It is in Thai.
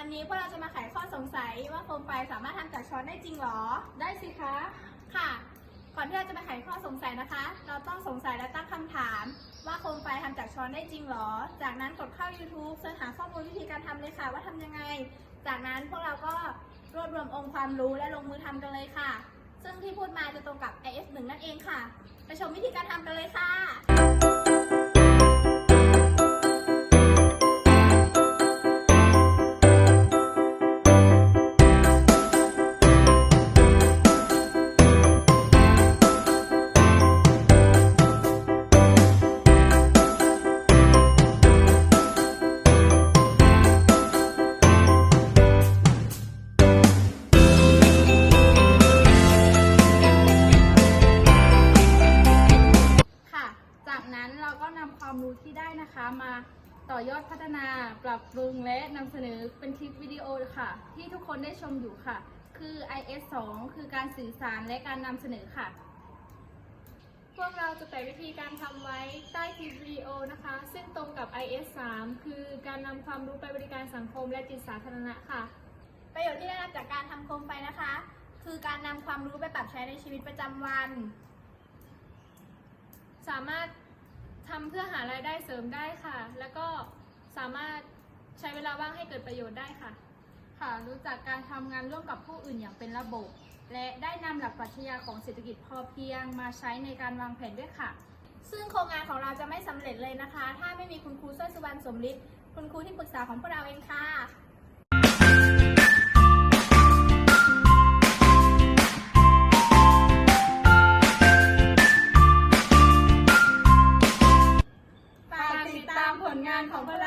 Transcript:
วันนี้พวกเราจะมาไขข้อสงสัยว่าโคมไฟสามารถทำจากช้อนได้จริงเหรอ ได้สิคะ ค่ะ ก่อนที่เราจะไปไขข้อสงสัยนะคะ เราต้องสงสัยและตั้งคำถาม ว่าโคมไฟทำจากช้อนได้จริงเหรอ จากนั้นกดเข้า YouTube เสิร์ชหาข้อมูลวิธีการทำเลยค่ะ ว่าทำยังไง จากนั้นพวกเราก็รวบรวมองค์ความรู้และลงมือทำกันเลยค่ะ ซึ่งที่พูดมาจะตรงกับ IS1 นั่นเองค่ะ ไปชมวิธีการทำกันเลยค่ะค่ะ ความรู้ที่ได้นะคะ มาต่อยอดพัฒนาปรับปรุงและนำเสนอเป็นคลิปวิดีโอค่ะ ที่ทุกคนได้ชมอยู่ค่ะ คือ IS 2คือการสื่อสารและการนำเสนอค่ะ พวกเราจะแปะวิธีการทำไว้ใต้คลิปวิดีโอนะคะ ซึ่งตรงกับ IS 3คือการนำความรู้ไปบริการสังคมและจิตสาธารณะค่ะ ประโยชน์ที่ได้รับจากการทำโคมไฟนะคะ คือการนำความรู้ไปปรับใช้ในชีวิตประจำวัน สามารถ ทำเพื่อหารายได้เสริมได้ค่ะ แล้วก็สามารถใช้เวลาว่างให้เกิดประโยชน์ได้ค่ะ ค่ะ รู้จักการทำงานร่วมกับผู้อื่นอย่างเป็นระบบ และได้นำหลักปรัชญาของเศรษฐกิจพอเพียงมาใช้ในการวางแผนด้วยค่ะ ซึ่งโครงงานของเราจะไม่สำเร็จเลยนะคะ ถ้าไม่มีคุณครูสร้อยสุวรรณสมฤทธิ์คุณครูที่ปรึกษาของพวกเราเองค่ะ ของพวกเราด้วยนะคะ